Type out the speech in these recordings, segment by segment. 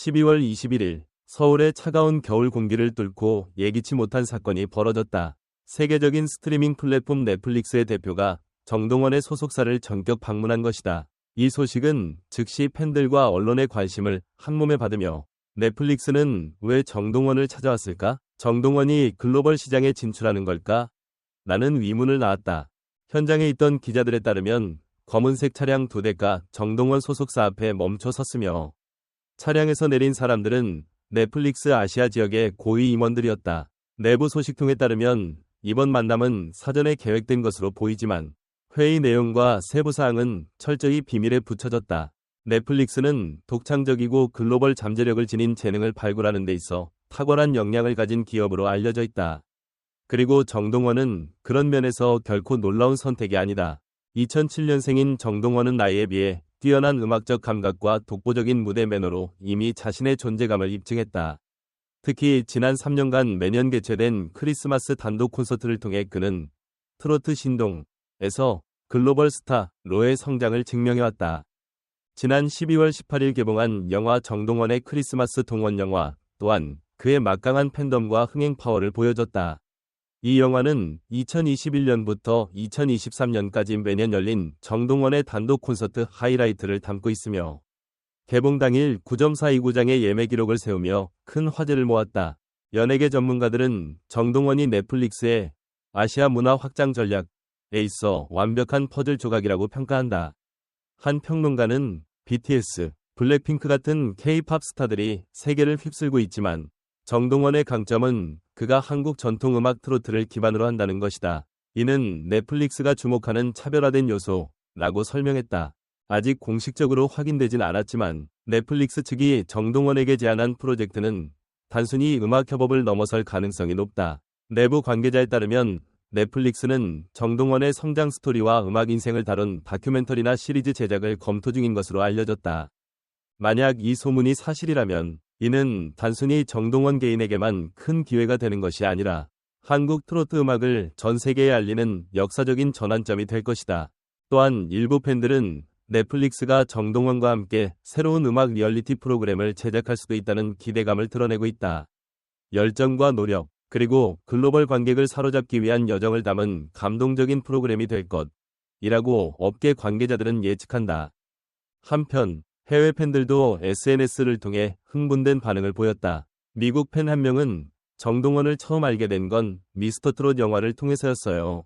12월 21일 서울의 차가운 겨울 공기를 뚫고 예기치 못한 사건이 벌어졌다. 세계적인 스트리밍 플랫폼 넷플릭스의 대표가 정동원의 소속사를 전격 방문한 것이다. 이 소식은 즉시 팬들과 언론의 관심을 한몸에 받으며 넷플릭스는 왜 정동원을 찾아왔을까? 정동원이 글로벌 시장에 진출하는 걸까? 라는 위문을 낳았다. 현장에 있던 기자들에 따르면 검은색 차량 두 대가 정동원 소속사 앞에 멈춰 섰으며 차량에서 내린 사람들은 넷플릭스 아시아 지역의 고위 임원들이었다. 내부 소식통에 따르면 이번 만남은 사전에 계획된 것으로 보이지만 회의 내용과 세부 사항은 철저히 비밀에 붙여졌다. 넷플릭스는 독창적이고 글로벌 잠재력을 지닌 재능을 발굴하는 데 있어 탁월한 역량을 가진 기업으로 알려져 있다. 그리고 정동원은 그런 면에서 결코 놀라운 선택이 아니다. 2007년생인 정동원은 나이에 비해 뛰어난 음악적 감각과 독보적인 무대 매너로 이미 자신의 존재감을 입증했다. 특히 지난 3년간 매년 개최된 크리스마스 단독 콘서트를 통해 그는 트로트 신동에서 글로벌 스타 로의 성장을 증명해왔다. 지난 12월 18일 개봉한 영화 정동원의 크리스마스 동원 영화 또한 그의 막강한 팬덤과 흥행 파워를 보여줬다. 이 영화는 2021년부터 2023년까지 매년 열린 정동원의 단독 콘서트 하이라이트를 담고 있으며 개봉 당일 9.42구장의 예매 기록을 세우며 큰 화제를 모았다. 연예계 전문가들은 정동원이 넷플릭스의 아시아 문화 확장 전략에 있어 완벽한 퍼즐 조각이라고 평가한다. 한 평론가는 BTS, 블랙핑크 같은 K-팝 스타들이 세계를 휩쓸고 있지만 정동원의 강점은 그가 한국 전통음악 트로트를 기반으로 한다는 것이다. 이는 넷플릭스가 주목하는 차별화된 요소라고 설명했다. 아직 공식적으로 확인되진 않았지만 넷플릭스 측이 정동원에게 제안한 프로젝트는 단순히 음악 협업을 넘어설 가능성이 높다. 내부 관계자에 따르면 넷플릭스는 정동원의 성장 스토리와 음악 인생을 다룬 다큐멘터리나 시리즈 제작을 검토 중인 것으로 알려졌다. 만약 이 소문이 사실이라면 이는 단순히 정동원 개인에게만 큰 기회가 되는 것이 아니라 한국 트로트 음악을 전 세계에 알리는 역사적인 전환점이 될 것이다. 또한 일부 팬들은 넷플릭스가 정동원과 함께 새로운 음악 리얼리티 프로그램을 제작할 수도 있다는 기대감을 드러내고 있다. 열정과 노력, 그리고 글로벌 관객을 사로잡기 위한 여정을 담은 감동적인 프로그램이 될 것이라고 업계 관계자들은 예측한다. 한편 해외 팬들도 SNS를 통해 흥분된 반응을 보였다. 미국 팬 한 명은 정동원을 처음 알게 된 건 미스터 트롯 영화를 통해서였어요.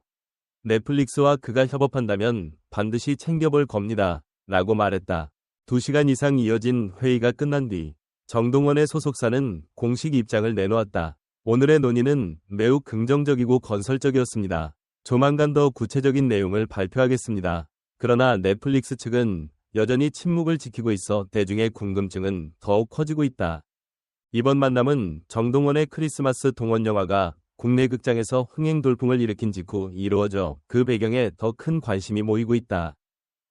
넷플릭스와 그가 협업한다면 반드시 챙겨볼 겁니다. 라고 말했다. 2시간 이상 이어진 회의가 끝난 뒤 정동원의 소속사는 공식 입장을 내놓았다. 오늘의 논의는 매우 긍정적이고 건설적이었습니다. 조만간 더 구체적인 내용을 발표하겠습니다. 그러나 넷플릭스 측은 여전히 침묵을 지키고 있어 대중의 궁금증은 더욱 커지고 있다. 이번 만남은 정동원의 크리스마스 동원 영화가 국내 극장에서 흥행 돌풍을 일으킨 직후 이루어져 그 배경에 더 큰 관심이 모이고 있다.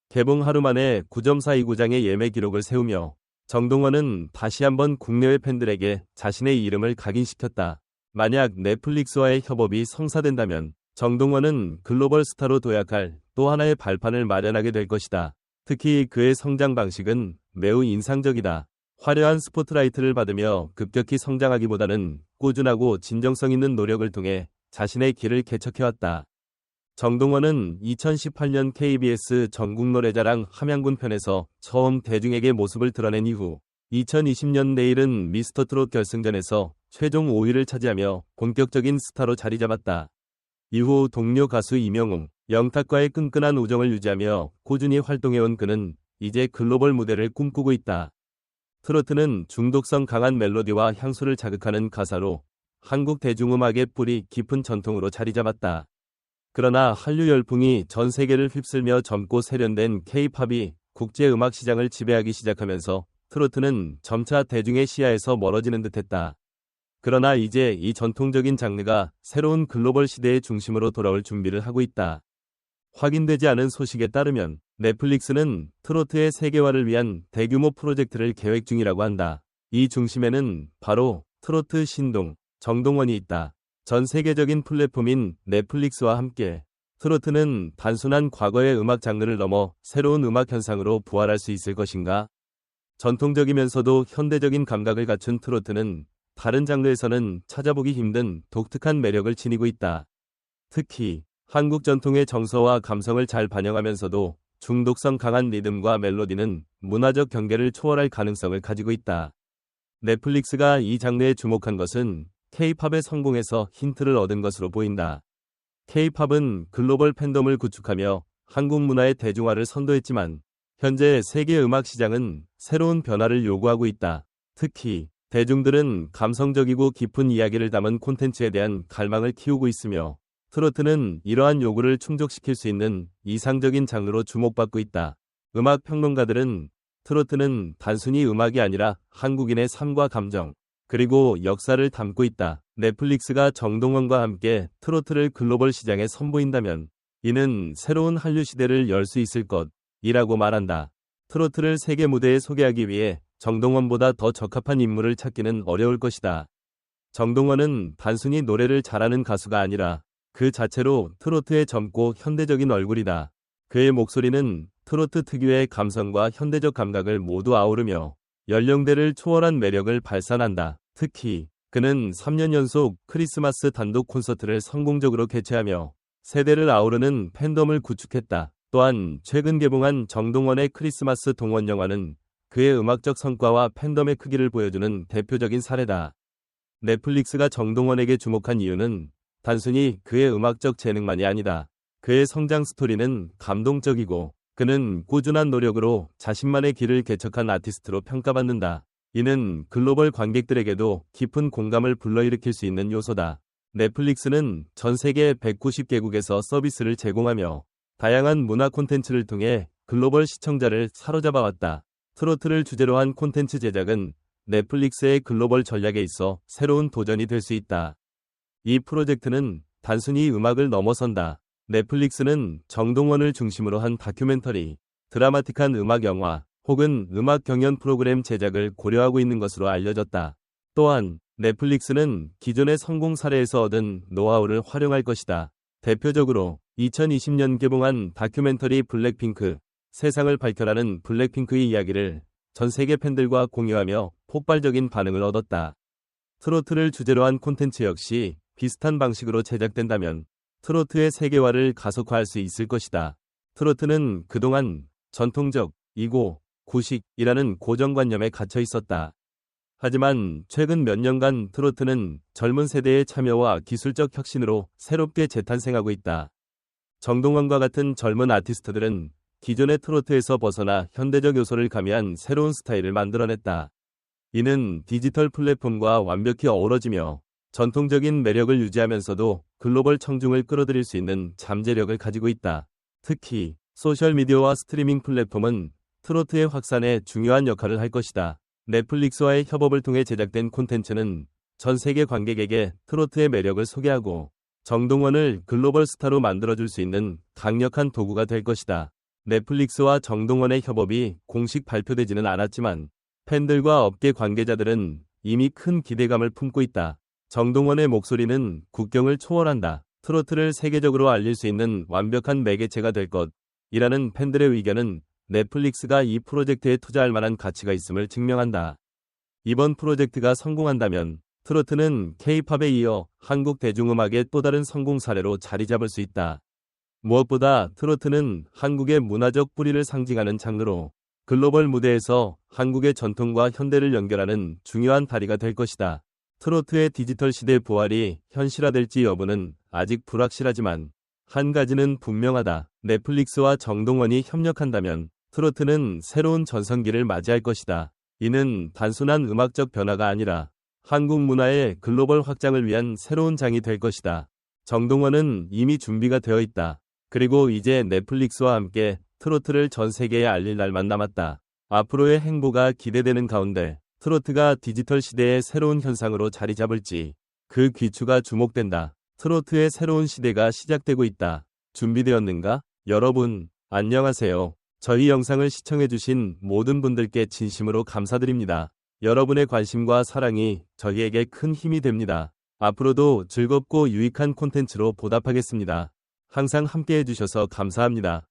개봉 하루 만에 9.42구장의 예매 기록을 세우며 정동원은 다시 한번 국내외 팬들에게 자신의 이름을 각인시켰다. 만약 넷플릭스와의 협업이 성사된다면 정동원은 글로벌 스타로 도약할 또 하나의 발판을 마련하게 될 것이다. 특히 그의 성장 방식은 매우 인상적이다. 화려한 스포트라이트를 받으며 급격히 성장하기보다는 꾸준하고 진정성 있는 노력을 통해 자신의 길을 개척해왔다. 정동원은 2018년 KBS 전국노래자랑 함양군 편에서 처음 대중에게 모습을 드러낸 이후 2020년 내일은 미스터트롯 결승전에서 최종 5위를 차지하며 본격적인 스타로 자리 잡았다. 이후 동료 가수 이명웅, 영탁과의 끈끈한 우정을 유지하며 꾸준히 활동해온 그는 이제 글로벌 무대를 꿈꾸고 있다. 트로트는 중독성 강한 멜로디와 향수를 자극하는 가사로 한국 대중음악의 뿌리 깊은 전통으로 자리 잡았다. 그러나 한류 열풍이 전 세계를 휩쓸며 젊고 세련된 K-팝이 국제 음악 시장을 지배하기 시작하면서 트로트는 점차 대중의 시야에서 멀어지는 듯했다. 그러나 이제 이 전통적인 장르가 새로운 글로벌 시대의 중심으로 돌아올 준비를 하고 있다. 확인되지 않은 소식에 따르면 넷플릭스는 트로트의 세계화를 위한 대규모 프로젝트를 계획 중이라고 한다. 이 중심에는 바로 트로트 신동, 정동원이 있다. 전 세계적인 플랫폼인 넷플릭스와 함께 트로트는 단순한 과거의 음악 장르를 넘어 새로운 음악 현상으로 부활할 수 있을 것인가? 전통적이면서도 현대적인 감각을 갖춘 트로트는 다른 장르에서는 찾아보기 힘든 독특한 매력을 지니고 있다. 특히 한국 전통의 정서와 감성을 잘 반영하면서도 중독성 강한 리듬과 멜로디는 문화적 경계를 초월할 가능성을 가지고 있다. 넷플릭스가 이 장르에 주목한 것은 K-팝의 성공에서 힌트를 얻은 것으로 보인다. K-팝은 글로벌 팬덤을 구축하며 한국 문화의 대중화를 선도했지만 현재 세계 음악 시장은 새로운 변화를 요구하고 있다. 특히 대중들은 감성적이고 깊은 이야기를 담은 콘텐츠에 대한 갈망을 키우고 있으며 트로트는 이러한 요구를 충족시킬 수 있는 이상적인 장르로 주목받고 있다. 음악 평론가들은 트로트는 단순히 음악이 아니라 한국인의 삶과 감정, 그리고 역사를 담고 있다. 넷플릭스가 정동원과 함께 트로트를 글로벌 시장에 선보인다면 이는 새로운 한류 시대를 열 수 있을 것이라고 말한다. 트로트를 세계 무대에 소개하기 위해 정동원보다 더 적합한 인물을 찾기는 어려울 것이다. 정동원은 단순히 노래를 잘하는 가수가 아니라 그 자체로 트로트의 젊고 현대적인 얼굴이다. 그의 목소리는 트로트 특유의 감성과 현대적 감각을 모두 아우르며 연령대를 초월한 매력을 발산한다. 특히 그는 3년 연속 크리스마스 단독 콘서트를 성공적으로 개최하며 세대를 아우르는 팬덤을 구축했다. 또한 최근 개봉한 정동원의 크리스마스 동원 영화는 그의 음악적 성과와 팬덤의 크기를 보여주는 대표적인 사례다. 넷플릭스가 정동원에게 주목한 이유는 단순히 그의 음악적 재능만이 아니다. 그의 성장 스토리는 감동적이고 그는 꾸준한 노력으로 자신만의 길을 개척한 아티스트로 평가받는다. 이는 글로벌 관객들에게도 깊은 공감을 불러일으킬 수 있는 요소다. 넷플릭스는 전 세계 190개국에서 서비스를 제공하며 다양한 문화 콘텐츠를 통해 글로벌 시청자를 사로잡아왔다. 트로트를 주제로 한 콘텐츠 제작은 넷플릭스의 글로벌 전략에 있어 새로운 도전이 될 수 있다. 이 프로젝트는 단순히 음악을 넘어선다. 넷플릭스는 정동원을 중심으로 한 다큐멘터리, 드라마틱한 음악 영화 혹은 음악 경연 프로그램 제작을 고려하고 있는 것으로 알려졌다. 또한 넷플릭스는 기존의 성공 사례에서 얻은 노하우를 활용할 것이다. 대표적으로 2020년 개봉한 다큐멘터리 블랙핑크, 세상을 밝혀라는 블랙핑크의 이야기를 전 세계 팬들과 공유하며 폭발적인 반응을 얻었다. 트로트를 주제로 한 콘텐츠 역시 비슷한 방식으로 제작된다면 트로트의 세계화를 가속화할 수 있을 것이다. 트로트는 그동안 전통적, 이고, 구식이라는 고정관념에 갇혀 있었다. 하지만 최근 몇 년간 트로트는 젊은 세대의 참여와 기술적 혁신으로 새롭게 재탄생하고 있다. 정동원과 같은 젊은 아티스트들은 기존의 트로트에서 벗어나 현대적 요소를 가미한 새로운 스타일을 만들어냈다. 이는 디지털 플랫폼과 완벽히 어우러지며 전통적인 매력을 유지하면서도 글로벌 청중을 끌어들일 수 있는 잠재력을 가지고 있다. 특히 소셜미디어와 스트리밍 플랫폼은 트로트의 확산에 중요한 역할을 할 것이다. 넷플릭스와의 협업을 통해 제작된 콘텐츠는 전 세계 관객에게 트로트의 매력을 소개하고 정동원을 글로벌 스타로 만들어줄 수 있는 강력한 도구가 될 것이다. 넷플릭스와 정동원의 협업이 공식 발표되지는 않았지만 팬들과 업계 관계자들은 이미 큰 기대감을 품고 있다. 정동원의 목소리는 국경을 초월한다. 트로트를 세계적으로 알릴 수 있는 완벽한 매개체가 될 것이라는 팬들의 의견은 넷플릭스가 이 프로젝트에 투자할 만한 가치가 있음을 증명한다. 이번 프로젝트가 성공한다면 트로트는 K-팝에 이어 한국 대중음악의 또 다른 성공 사례로 자리 잡을 수 있다. 무엇보다 트로트는 한국의 문화적 뿌리를 상징하는 장르로 글로벌 무대에서 한국의 전통과 현대를 연결하는 중요한 다리가 될 것이다. 트로트의 디지털 시대 부활이 현실화될지 여부는 아직 불확실하지만 한 가지는 분명하다. 넷플릭스와 정동원이 협력한다면 트로트는 새로운 전성기를 맞이할 것이다. 이는 단순한 음악적 변화가 아니라 한국 문화의 글로벌 확장을 위한 새로운 장이 될 것이다. 정동원은 이미 준비가 되어 있다. 그리고 이제 넷플릭스와 함께 트로트를 전 세계에 알릴 날만 남았다. 앞으로의 행보가 기대되는 가운데 트로트가 디지털 시대의 새로운 현상으로 자리 잡을지 그 귀추가 주목된다. 트로트의 새로운 시대가 시작되고 있다. 준비되었는가? 여러분, 안녕하세요. 저희 영상을 시청해주신 모든 분들께 진심으로 감사드립니다. 여러분의 관심과 사랑이 저희에게 큰 힘이 됩니다. 앞으로도 즐겁고 유익한 콘텐츠로 보답하겠습니다. 항상 함께 해 주셔서 감사합니다.